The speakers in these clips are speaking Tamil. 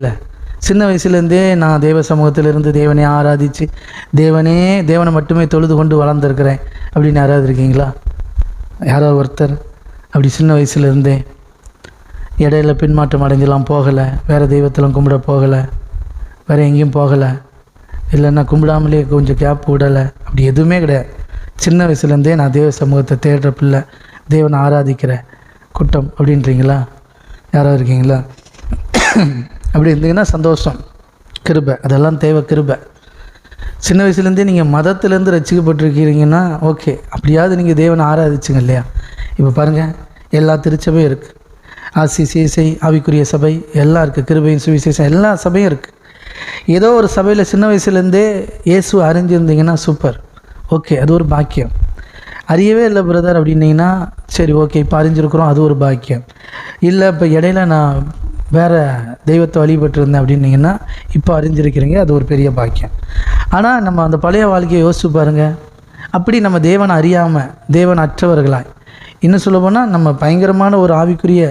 இல்லை சின்ன வயசுலேருந்தே நான் தேவ சமூகத்திலிருந்து தேவனை ஆராதித்து தேவனே தேவனை மட்டுமே தொழுது கொண்டு வளர்ந்துருக்கிறேன் அப்படின்னு யாராவது இருக்கீங்களா? யாராவது ஒருத்தர். அப்படி சின்ன வயசுலேருந்தே இடையில பின்மாற்றம் அடைஞ்செல்லாம் போகலை. வேறு தெய்வத்தெல்லாம் கும்பிட போகலை. வேறு எங்கேயும் போகலை. இல்லைன்னா கும்பிடாமலே கொஞ்சம் கேப் விடலை. அப்படி எதுவுமே கிடையாது. சின்ன வயசுலேருந்தே நான் தேவ சமூகத்தை தேடுற பிள்ளை தேவனை ஆராதிக்கிற கூட்டம் அப்படின்றீங்களா? யாராவது இருக்கீங்களா? அப்படி இருந்தீங்கன்னா சந்தோஷம். கிருபை. அதெல்லாம் தேவை கிருபை. சின்ன வயசுலேருந்தே நீங்கள் மதத்துலேருந்து ரசிக்கப்பட்டிருக்கிறீங்கன்னா ஓகே. அப்படியாவது நீங்கள் தேவனை ஆராதிச்சுங்க இல்லையா? இப்போ பாருங்கள் எல்லா திருச்சபையும் இருக்குது ஆசி சிசை ஆவிக்குரிய சபை எல்லாம் இருக்குது கிருபையும் சுவிசேஷம் எல்லா சபையும் இருக்குது ஏதோ ஒரு சபையில் சின்ன வயசுலேருந்தே இயேசு அறிஞ்சிருந்தீங்கன்னா சூப்பர் ஓகே அது ஒரு பாக்கியம். அறியவே இல்லை பிரதர் அப்படின்னீங்கன்னா சரி ஓகே இப்போ அறிஞ்சிருக்கிறோம் அது ஒரு பாக்கியம். இல்லை இப்போ இடையில நான் வேறு தெய்வத்தை வழிபட்டு இருந்தேன் அப்படின்னீங்கன்னா இப்போ அறிஞ்சிருக்கிறீங்க அது ஒரு பெரிய பாக்கியம். ஆனால் நம்ம அந்த பழைய வாழ்க்கையை யோசிச்சு பாருங்கள் அப்படி நம்ம தேவனை அறியாமல் தேவன் அற்றவர்களாய். இன்னும் சொல்ல போனால் நம்ம பயங்கரமான ஒரு ஆவிக்குரிய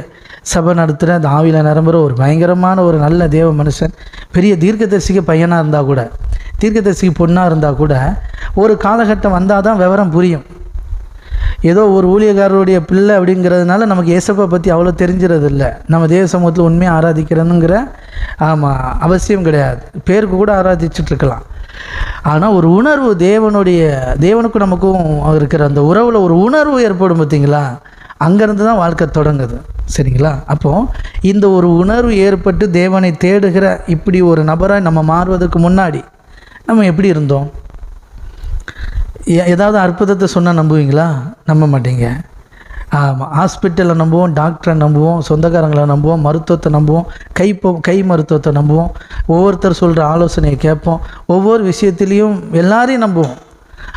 சபை நடத்துகிற அந்த ஆவியில் நிரம்புகிற ஒரு பயங்கரமான ஒரு நல்ல தேவ மனுஷன் பெரிய தீர்க்கதரிசிக்கு பையனாக இருந்தால் கூட தீர்க்கதரிசிக்கு பொண்ணாக இருந்தால் கூட ஒரு காலகட்டம் வந்தால் தான் விவரம் புரியும். ஏதோ ஒரு ஊழியக்காரருடைய பிள்ளை அப்படிங்கிறதுனால நமக்கு இயேசப்பை பற்றி அவ்வளோ தெரிஞ்சிறது இல்லை நம்ம தேவ சமூகத்தில் உண்மையாக ஆராதிக்கிறனுங்கிற ஆமாம் அவசியம் கிடையாது. பேருக்கு கூட ஆராதிச்சுட்ருக்கலாம். ஆனால் ஒரு உணர்வு தேவனுடைய தேவனுக்கும் நமக்கும் இருக்கிற அந்த உறவில் ஒரு உணர்வு ஏற்படும் பார்த்தீங்களா அங்கேருந்து தான் வாழ்க்கை தொடங்குது. சரிங்களா? அப்போது இந்த ஒரு உணர்வு ஏற்பட்டு தேவனை தேடுகிற இப்படி ஒரு நபராக நம்ம மாறுவதற்கு முன்னாடி நம்ம எப்படி இருந்தோம்? ஏதாவது அற்புதத்தை சொன்னால் நம்புவீங்களா? நம்ப மாட்டீங்க. ஆமாம் ஹாஸ்பிட்டலை நம்புவோம் டாக்டரை நம்புவோம் சொந்தக்காரங்களை நம்புவோம் மருத்துவத்தை நம்புவோம் கை கை மருத்துவத்தை நம்புவோம். ஒவ்வொருத்தர் சொல்கிற ஆலோசனையை கேட்போம். ஒவ்வொரு விஷயத்துலேயும் எல்லாரையும் நம்புவோம்.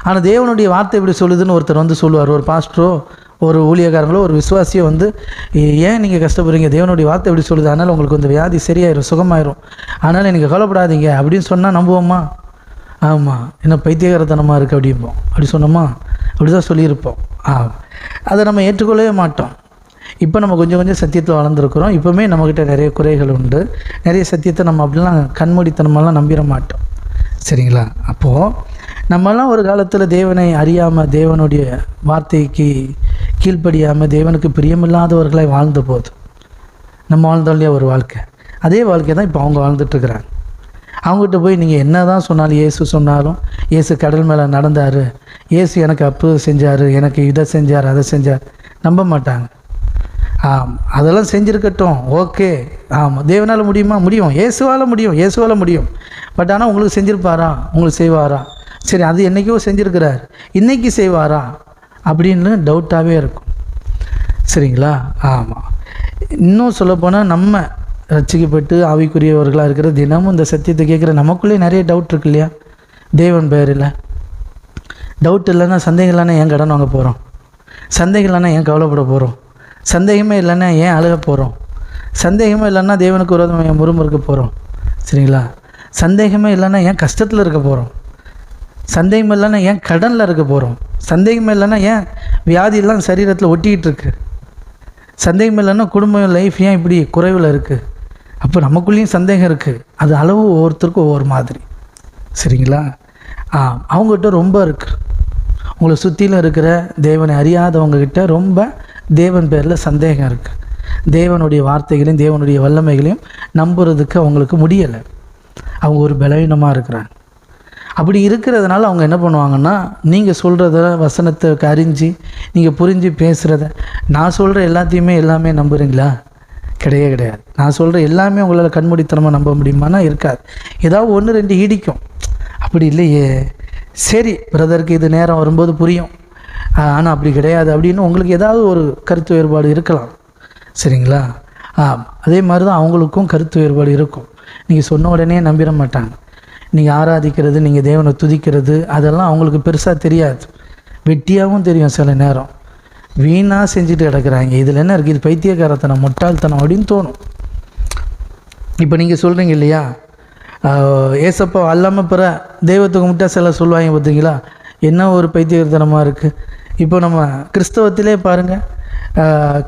ஆனால் தேவனுடைய வார்த்தை எப்படி சொல்லுதுன்னு ஒருத்தர் வந்து சொல்லுவார். ஒரு பாஸ்டரோ ஒரு ஊழியக்காரங்களோ ஒரு விசுவாசியோ வந்து ஏன் நீங்கள் கஷ்டப்படுறீங்க? தேவனுடைய வார்த்தை எப்படி சொல்லுது? அதனால் உங்களுக்கு இந்த வியாதி சரியாயிரும் சுகமாயிரும். அதனால் நீங்கள் கவலைப்படாதீங்க. அப்படின்னு சொன்னால் நம்புவோமா? ஆமாம் என்ன பைத்தியகாரத்தனமாக இருக்குது அப்படிம்போம். அப்படி சொன்னோமா? அப்படி தான் சொல்லியிருப்போம். ஆ அதை நம்ம ஏற்றுக்கொள்ளவே மாட்டோம். இப்போ நம்ம கொஞ்சம் கொஞ்சம் சத்தியத்தில் வளர்ந்துருக்குறோம். இப்போவுமே நம்மக்கிட்ட நிறைய குறைகள் உண்டு. நிறைய சத்தியத்தை நம்ம அப்படிலாம் கண்மூடித்தனமெல்லாம் நம்பிட மாட்டோம். சரிங்களா? அப்போது நம்மலாம் ஒரு காலத்தில் தேவனை அறியாமல் தேவனுடைய வார்த்தைக்கு கீழ்ப்படியாமல் தேவனுக்கு பிரியமில்லாதவர்களாய் வாழ்ந்த போது நம்ம வாழ்ந்தோம் இல்லையா ஒரு வாழ்க்கை. அதே வாழ்க்கை தான் இப்போ அவங்க வாழ்ந்துட்டுருக்குறாங்க அவங்ககிட்ட போய் நீங்கள் என்ன தான் சொன்னாலும் இயேசு சொன்னாலும் இயேசு கடல் மேலே நடந்தார். இயேசு எனக்கு அப்பு செஞ்சார் எனக்கு இதை செஞ்சார் அதை செஞ்சார். நம்ப மாட்டாங்க. ஆம் அதெல்லாம் செஞ்சுருக்கட்டும். ஓகே. ஆமாம் தேவனால் முடியுமா? முடியும். இயேசுவால் முடியும். இயேசுவால் முடியும். பட் ஆனால் உங்களுக்கு செஞ்சுருப்பாரா? உங்களுக்கு செய்வாரா? சரி அது என்றைக்கோ செஞ்சுருக்கிறார். இன்றைக்கி செய்வாரா? அப்படின்னு டவுட்டாகவே இருக்கும். சரிங்களா? ஆமாம் இன்னும் சொல்லப்போனால் நம்ம ரட்சிக்கப்பட்டு ஆவிக்குரியவர்களாக இருக்கிற தினமும் இந்த சத்தியத்தை கேட்குற நமக்குள்ளே நிறைய டவுட் இருக்கு இல்லையா? தேவன் பேரில். டவுட் இல்லைன்னா சந்தேகம் இல்லைன்னா ஏன் கடன் வாங்க போகிறோம் சந்தேகம் இல்லைன்னா ஏன் கவலைப்பட போகிறோம் சந்தேகமே இல்லைன்னா ஏன் அழுக போகிறோம் சந்தேகமே இல்லைன்னா தேவனுக்கு விரோதமாக ஏன் முறுமுறுக்க போகிறோம் சரிங்களா? சந்தேகமே இல்லைன்னா ஏன் கஷ்டத்தில் இருக்க போகிறோம் சந்தேகம் இல்லைன்னா ஏன் கடனில் இருக்க போகிறோம் சந்தேகம் இல்லைன்னா ஏன் வியாதியெல்லாம் சரீரத்தில் ஒட்டிக்கிட்டு இருக்கு? சந்தேகம் இல்லைன்னா குடும்பம் லைஃப் ஏன் இப்படி குறைவில் இருக்குது அப்போ நமக்குள்ளேயும் சந்தேகம் இருக்குது அது அளவு ஒவ்வொருத்தருக்கும் ஒவ்வொரு மாதிரி. சரிங்களா? ஆ அவங்ககிட்ட ரொம்ப இருக்குது உங்களை சுற்றிலும் இருக்கிற தேவனை அறியாதவங்கக்கிட்ட ரொம்ப தேவன் பேரில் சந்தேகம் இருக்குது தேவனுடைய வார்த்தைகளையும் தேவனுடைய வல்லமைகளையும் நம்புறதுக்கு அவங்களுக்கு முடியலை. அவங்க ஒரு பலவீனமாக இருக்கிறாங்க. அப்படி இருக்கிறதுனால அவங்க என்ன பண்ணுவாங்கன்னா நீங்கள் சொல்கிறத வசனத்தை அறிஞ்சு நீங்கள் புரிஞ்சு பேசுகிறத நான் சொல்கிற எல்லாத்தையுமே எல்லாமே நம்புகிறீங்களா கிடையவே கிடையாது. நான் சொல்கிற எல்லாமே உங்களால் கண்மூடித்தனமாக நம்ப முடியுமானா இருக்காது. ஏதாவது ஒன்று ரெண்டு இடிக்கும். அப்படி இல்லையே. சரி பிரதருக்கு இது நேரம் வரும்போது புரியும். ஆனால் அப்படி கிடையாது அப்படின்னு உங்களுக்கு ஏதாவது ஒரு கருத்து வேறுபாடு இருக்கலாம். சரிங்களா? ஆ அதே மாதிரி தான் அவங்களுக்கும் கருத்து வேறுபாடு இருக்கும். நீங்கள் சொன்ன உடனே நம்பிட மாட்டாங்க. நீங்கள் ஆராதிக்கிறது நீங்கள் தேவனை துதிக்கிறது அதெல்லாம் அவங்களுக்கு பெருசாக தெரியாது. வெட்டியாகவும் தெரியும் சில நேரம். வீணாக செஞ்சுட்டு கிடக்குறாங்க. இதில் என்ன இருக்குது இது பைத்தியக்காரத்தனம் முட்டாள்தனம் அப்படின்னு தோணும். இப்போ நீங்கள் சொல்கிறீங்க இல்லையா? ஏசப்பா அல்லாமல் பிற தெய்வத்தை கும்பிட்டா சில சொல்லுவாங்க பார்த்தீங்களா என்ன ஒரு பைத்தியக்காரத்தனமாக இருக்குது இப்போ நம்ம கிறிஸ்தவத்திலே பாருங்கள்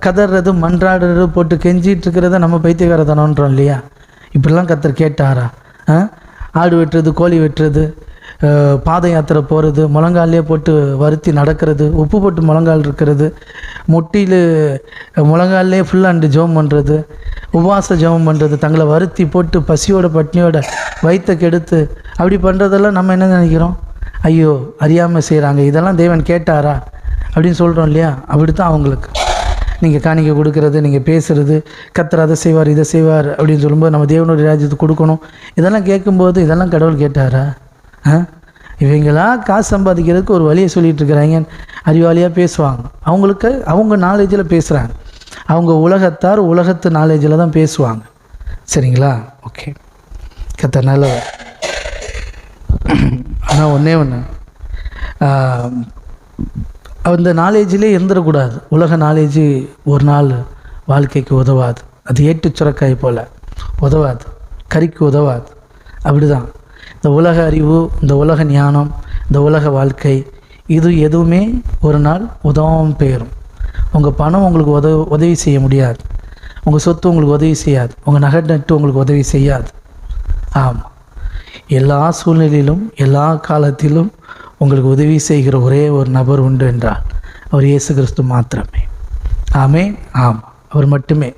கதறது மன்றாடுறது போட்டு கெஞ்சிகிட்டு இருக்கிறத நம்ம பைத்தியக்காரத்தனம்ன்றோம் இல்லையா? இப்படிலாம் கத்தர் கேட்டாரா? ஆடு வெட்டுறது கோழி வெட்டுறது பாத யாத்திரை போகிறது முழங்காலே போட்டு வருத்தி நடக்கிறது உப்பு போட்டு முழங்கால் இருக்கிறது முட்டியில் முழங்காலே ஃபுல்லாண்டு ஜெபம் பண்ணுறது உபவாச ஜெபம் பண்ணுறது தங்களை வருத்தி போட்டு பசியோட பட்னியோட வயிற்ற கெடுத்து அப்படி பண்ணுறதெல்லாம் நம்ம என்ன நினைக்கிறோம்? ஐயோ அறியாமல் செய்கிறாங்க இதெல்லாம் தேவன் கேட்டாரா? அப்படின்னு சொல்கிறோம் இல்லையா? அப்படி தான் அவங்களுக்கு. நீங்கள் காணிக்கை கொடுக்கறது நீங்கள் பேசுகிறது கத்தர் அதை செய்வார் இதை செய்வார் அப்படின்னு சொல்லும்போது நம்ம தேவனுடைய ராஜ்யத்துக்கு கொடுக்கணும். இதெல்லாம் கேட்கும்போது இதெல்லாம் கடவுள் கேட்டாரா? ஆ? இவங்களா காசு சம்பாதிக்கிறதுக்கு ஒரு வழியை சொல்லிட்டு இருக்கிறாங்க அறிவாளியாக பேசுவாங்க. அவங்களுக்கு அவங்க நாலேஜில் பேசுகிறாங்க அவங்க உலகத்தார் உலகத்து நாலேஜில் தான் பேசுவாங்க. சரிங்களா? ஓகே கத்த நல்லவர். ஆனால் ஒன்றே ஒன்று அந்த நாலேஜிலே இருந்துடக்கூடாது உலக நாலேஜு ஒரு நாள் வாழ்க்கைக்கு உதவாது. அது ஏட்டு சுரக்காய் போல். உதவாது. கறிக்கு உதவாது. அப்படிதான். இந்த உலக அறிவு இந்த உலக ஞானம் இந்த உலக வாழ்க்கை இது எதுவுமே ஒரு நாள் உதவும் பெயரும். உங்கள் பணம் உங்களுக்கு உதவி உதவி செய்ய முடியாது. உங்கள் சொத்து உங்களுக்கு உதவி செய்யாது. உங்கள் நகை நட்டு உங்களுக்கு உதவி செய்யாது. ஆமாம் எல்லா சூழ்நிலையிலும் எல்லா காலத்திலும் உங்களுக்கு உதவி செய்கிற ஒரே ஒரு நபர் உண்டு என்றால் அவர் இயேசு கிறிஸ்து மாத்திரமே. ஆமே. ஆமாம் அவர் மட்டுமே.